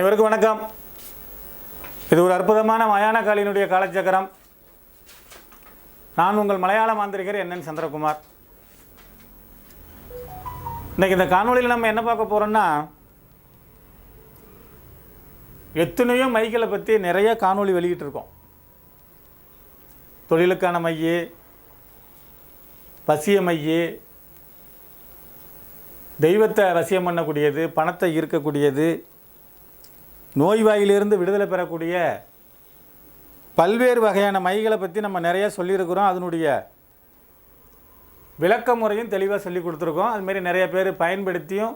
அனைவருக்கும் வணக்கம். இது ஒரு அற்புதமான மயான காலினுடைய காலச்சக்கரம். நான் உங்கள் மலையாள மாந்திரிகர் என்என் சந்திரகுமார். இன்னைக்கு இந்த காணொளியில் நம்ம என்ன பார்க்க போகிறோம்னா எத்தனையோ மைகளை பற்றி நிறைய காணொளி வெளியிட்டிருக்கோம். தொழிலுக்கான மைய வசிய மைய தெய்வத்தை வசியம் பண்ணக்கூடியது பணத்தை ஈர்க்கக்கூடியது நோய்வாயிலிருந்து விடுதலை பெறக்கூடிய பல்வேறு வகையான மைகளை பற்றி நம்ம நிறைய சொல்லியிருக்கிறோம். அதனுடைய விளக்க முறையும் தெளிவாக சொல்லி கொடுத்துருக்கோம் அதுமாரி நிறைய பேர் பயன்படுத்தியும்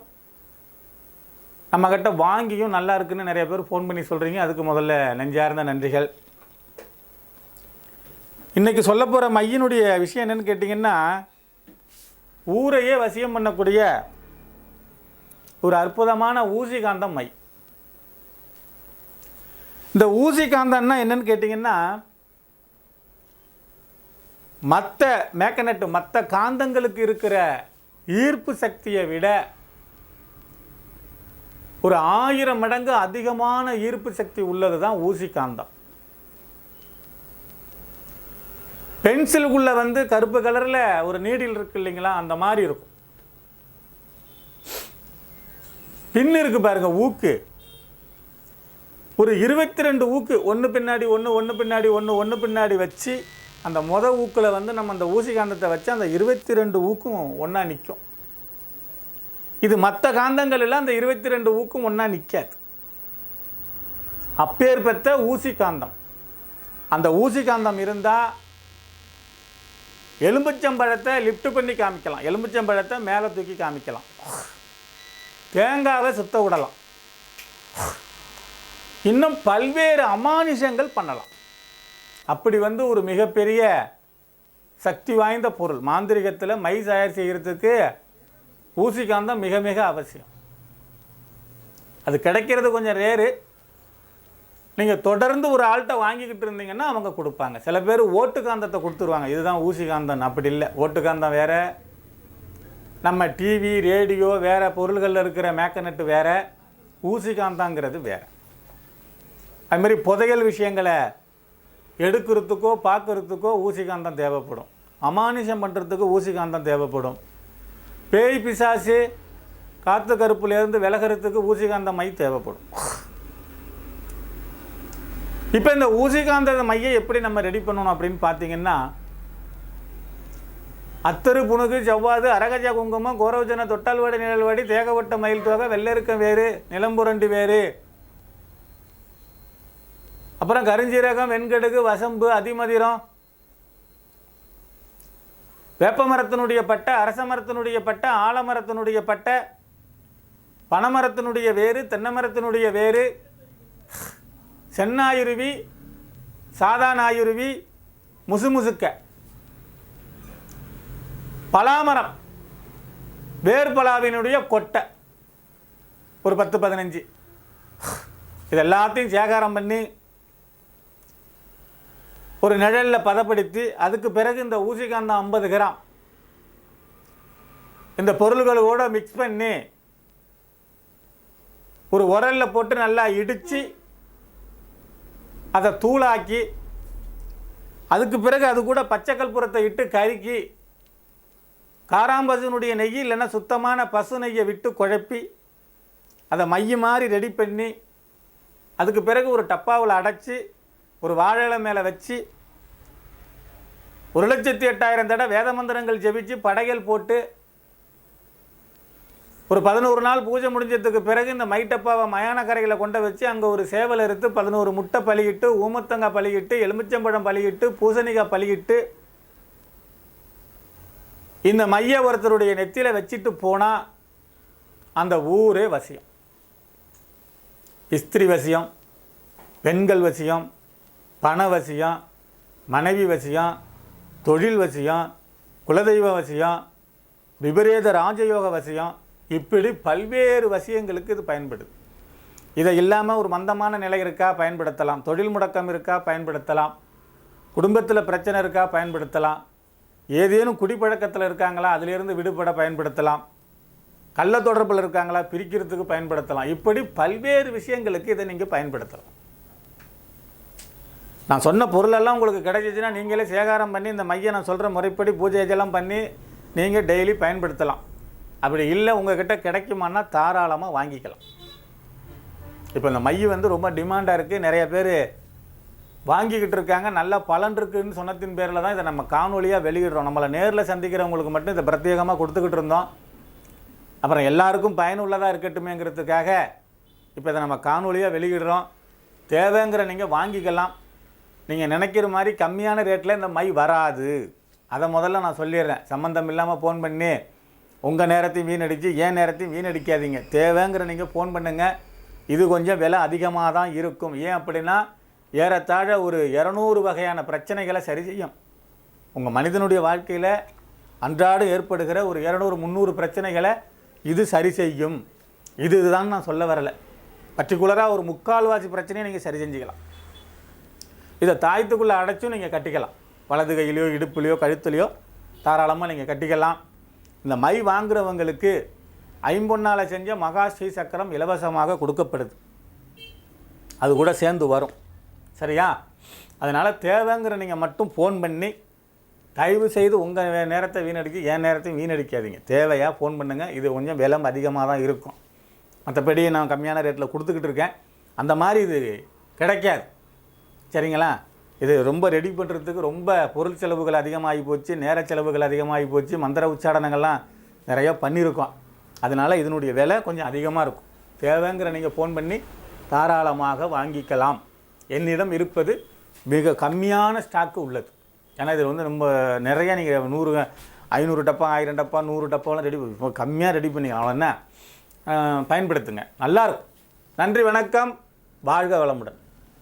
நம்மக்கிட்ட வாங்கியும் நல்லா இருக்குன்னு நிறைய பேர் ஃபோன் பண்ணி சொல்கிறீங்க அதுக்கு முதல்ல நெஞ்சார்ந்த நன்றிகள். இன்றைக்கி சொல்ல போகிற மையினுடைய விஷயம் என்னென்னு கேட்டிங்கன்னா ஊரையே வசியம் பண்ணக்கூடிய ஒரு அற்புதமான ஊசிகாந்தம் மை. இந்த ஊசி காந்தம்னா என்னன்னு கேட்டிங்கன்னா மற்ற மேக்கனட்டு மற்ற காந்தங்களுக்கு இருக்கிற ஈர்ப்பு சக்தியை விட ஒரு ஆயிரம் மடங்கு அதிகமான ஈர்ப்பு சக்தி உள்ளது தான் ஊசி காந்தம். பென்சிலுக்குள்ளே வந்து கருப்பு கலரில் ஒரு நீடில் இருக்கு இல்லைங்களா அந்த மாதிரி இருக்கும். பின் இருக்கு பாருங்க ஊக்கு. ஒரு இருபத்தி ரெண்டு ஊக்கு ஒன்று பின்னாடி ஒன்று ஒன்று பின்னாடி ஒன்று ஒன்று பின்னாடி வச்சு அந்த மொத ஊக்கில் வந்து நம்ம அந்த ஊசி காந்தத்தை வச்சு அந்த இருபத்தி ரெண்டு ஊக்கும் ஒன்றா நிற்கும் இது மற்ற காந்தங்களில் அந்த இருபத்தி ரெண்டு ஊக்கும் ஒன்றா நிற்காது அப்பேர் பெற்ற ஊசி காந்தம். அந்த ஊசி காந்தம் இருந்தால் எலும்புச்சம்பழத்தை லிஃப்ட் பண்ணி காமிக்கலாம். எலும்புச்சம்பழத்தை மேலே தூக்கி காமிக்கலாம். தேங்காவை சுத்த விடலாம். இன்னும் பல்வேறு அமானுஷங்கள் பண்ணலாம். அப்படி வந்து ஒரு மிகப்பெரிய சக்தி வாய்ந்த பொருள். மாந்திரிகத்தில் மை தயார் செய்கிறதுக்கு ஊசிகாந்தம் மிக மிக அவசியம். அது கிடைக்கிறது கொஞ்சம் ரேரு நீங்கள் தொடர்ந்து ஒரு ஆள்கிட்ட வாங்கிக்கிட்டு இருந்தீங்கன்னா அவங்க கொடுப்பாங்க. சில பேர் ஓட்டு காந்தத்தை கொடுத்துருவாங்க. இதுதான் ஊசி காந்தம். அப்படி இல்லை. ஓட்டு காந்தம் வேறு. நம்ம டிவி ரேடியோ வேறு பொருள்களில் இருக்கிற மேக்கனட்டு வேறு. ஊசி காந்தாங்கிறது வேறு. அதுமாரி புதையல் விஷயங்களை எடுக்கிறதுக்கோ பார்க்கறதுக்கோ ஊசிகாந்தம் தேவைப்படும். அமானுஷம் பண்ணுறதுக்கு ஊசிகாந்தம் தேவைப்படும். பேய் பிசாசு காற்று கருப்புலேருந்து விலகிறதுக்கு ஊசிகாந்த மை தேவைப்படும். இப்போ இந்த ஊசிகாந்த மையை எப்படி நம்ம ரெடி பண்ணணும் அப்படின்னு பார்த்தீங்கன்னா அத்தரு புணுகு ஜவ்வாது அரகஜ குங்குமம் கோரவஜன தொட்டால்வாடி நிழல்வாடி தேகவட்ட மயில் தொகை வெள்ளருக்கம் வேறு நிலம்புரண்டி வேறு அப்புறம் கருஞ்சீரகம் வெண்கடுகு வசம்பு அதிமதிரம். வேப்ப மரத்தினுடைய பட்டை அரச மரத்தினுடைய பட்டை ஆலமரத்தினுடைய பட்டை பனைமரத்தினுடைய வேறு தென்னைமரத்தினுடைய வேறு சென்னாயுருவி சாதா நாயுருவி முசுமுசுக்க. பலாமரம் வேர்பலாவினுடைய கொட்டை. ஒரு பத்து பதினஞ்சு. இது எல்லாத்தையும் சேகாரம் பண்ணி ஒரு நிழலில் பதப்படுத்தி அதுக்கு பிறகு இந்த ஊசிகாந்தம் ஐம்பது கிராம். இந்த பொருள்களோட மிக்ஸ் பண்ணி ஒரு உரலில் போட்டு நல்லா இடித்து அதை தூளாக்கி அதுக்கு பிறகு அது கூட பச்சைக்கல்புரத்தை இட்டு கருக்கி காராம்பசுனுடைய நெய் இல்லைன்னா சுத்தமான பசு நெய்யை விட்டு குழப்பி அதை மைய மாதிரி ரெடி பண்ணி அதுக்கு பிறகு ஒரு டப்பாவில் அடைச்சி ஒரு வாழை மேலே வச்சு ஒரு லட்சத்தி எட்டாயிரம் தடவை வேத மந்திரங்கள் ஜெபிச்சு படையல் போட்டு ஒரு பதினோரு நாள் பூஜை முடிஞ்சதுக்கு பிறகு இந்த மைட்டப்பாவை மயான கரையில் கொண்டு வச்சு அங்கே ஒரு சேவல் எடுத்து பதினோரு முட்டை பலியிட்டு ஊமத்தங்காய் பலியிட்டு எலுமிச்சம்பழம் பலியிட்டு பூசணிக்காய் பலியிட்டு இந்த மைய ஒருத்தருடைய நெத்தியில் வச்சுட்டு போனால் அந்த ஊரே வசியம். இஸ்திரி வசியம் பெண்கள் வசியம் பண வசியம் மனைவி வசியம் தொழில் வசியம் குலதெய்வ வசியம் விபரீத ராஜயோக வசியம் இப்படி பல்வேறு வசியங்களுக்கு இது பயன்படுது. இதை இல்லாமல் ஒரு மந்தமான நிலை இருக்கா? பயன்படுத்தலாம். தொழில் முடக்கம் இருக்கா? பயன்படுத்தலாம். குடும்பத்தில் பிரச்சனை இருக்கா? பயன்படுத்தலாம். ஏதேனும் குடிப்பழக்கத்தில் இருக்காங்களா? அதிலிருந்து விடுபட பயன்படுத்தலாம். கள்ள தொடர்பில் இருக்காங்களா? பிரிக்கிறதுக்கு பயன்படுத்தலாம். இப்படி பல்வேறு விஷயங்களுக்கு இதை நீங்கள் பயன்படுத்தலாம். நான் சொன்ன பொருளெல்லாம் உங்களுக்கு கிடைச்சிச்சுன்னா நீங்களே சேகாரம் பண்ணி இந்த மையை நான் சொல்கிற முறைப்படி பூஜை இதெல்லாம் பண்ணி நீங்கள் டெய்லி பயன்படுத்தலாம். அப்படி இல்லை உங்கள்கிட்ட கிடைக்குமான்னா தாராளமாக வாங்கிக்கலாம். இப்போ இந்த மை வந்து ரொம்ப டிமாண்டாக இருக்குது நிறைய பேர் வாங்கிக்கிட்டு இருக்காங்க. நல்ல பலன் இருக்குன்னு சொன்னத்தின் பேரில் தான் இதை நம்ம காணொலியாக வெளியிடுறோம். நம்மளை நேரில் சந்திக்கிறவங்களுக்கு மட்டும் இதை பிரத்யேகமாக கொடுத்துக்கிட்டு இருந்தோம். அப்புறம் எல்லாருக்கும் பயனுள்ளதாக இருக்கட்டுமேங்கிறதுக்காக இப்போ இதை நம்ம காணொலியாக வெளியிடுறோம். தேவைங்கிற நீங்கள் வாங்கிக்கலாம். நீங்கள் நினைக்கிற மாதிரி கம்மியான ரேட்டில் இந்த மை வராது. அதை முதல்ல நான் சொல்லிடுறேன். சம்மந்தம் இல்லாமல் ஃபோன் பண்ணி உங்கள் நேரத்தையும் வீணடிச்சு ஏன் நேரத்தையும் வீணடிக்காதீங்க. தேவைங்கிற நீங்கள் ஃபோன் பண்ணுங்கள் இது கொஞ்சம் விலை அதிகமாக தான் இருக்கும். ஏன் அப்படின்னா ஏறத்தாழ ஒரு இரநூறு வகையான பிரச்சனைகளை சரி செய்யும். உங்கள் மனிதனுடைய வாழ்க்கையில் அன்றாடம் ஏற்படுகிற ஒரு இரநூறு முந்நூறு பிரச்சனைகளை இது சரி செய்யும். இது இதுதான் நான் சொல்ல வரலை. பர்டிகுலராக ஒரு முக்கால்வாசி பிரச்சனையை நீங்கள் சரி செஞ்சுக்கலாம். இதை தாயத்துக்குள்ளே அடைச்சும் நீங்கள் கட்டிக்கலாம். வலது கையிலையோ இடுப்புலையோ கழுத்துலையோ தாராளமாக நீங்கள் கட்டிக்கலாம். இந்த மை வாங்குறவங்களுக்கு ஐம்பொன்னால் செஞ்ச மகா ஸ்ரீ சக்கரம் இலவசமாக கொடுக்கப்படுது. அது கூட சேர்ந்து வரும். சரியா? அதனால் தேவைங்கிற நீங்கள் மட்டும் ஃபோன் பண்ணி தயவு செய்து உங்கள் நேரத்தை வீணடிக்க என் நேரத்தையும் வீணடிக்காதீங்க. தேவையாக ஃபோன் பண்ணுங்கள் இது கொஞ்சம் விலை அதிகமாக தான் இருக்கும். மற்றபடி நான் கம்மியான ரேட்டில் கொடுத்துக்கிட்டு இருக்கேன். அந்த மாதிரி இது கிடைக்காது. சரிங்களா? இது ரொம்ப ரெடி பண்ணுறதுக்கு ரொம்ப பொருள் செலவுகள் அதிகமாகி போச்சு நேர செலவுகள் அதிகமாகி போச்சு மந்திர உச்சாடனங்கள்லாம் நிறையா பண்ணியிருக்கோம். அதனால் இதனுடைய விலை கொஞ்சம் அதிகமாக இருக்கும். தேவைங்கிற நீங்கள் ஃபோன் பண்ணி தாராளமாக வாங்கிக்கலாம். என்னிடம் இருப்பது மிக கம்மியான ஸ்டாக்கு உள்ளது. ஏன்னா இதில் வந்து ரொம்ப நிறைய நீங்கள் நூறு ஐநூறு டப்பா ஆயிரம் டப்பா நூறு டப்பாலாம் ரெடி இப்போ கம்மியாக ரெடி பண்ணி அவ்வளோன்னா பயன்படுத்துங்க. நல்லாயிருக்கும் நன்றி வணக்கம். வாழ்க வளமுடன்.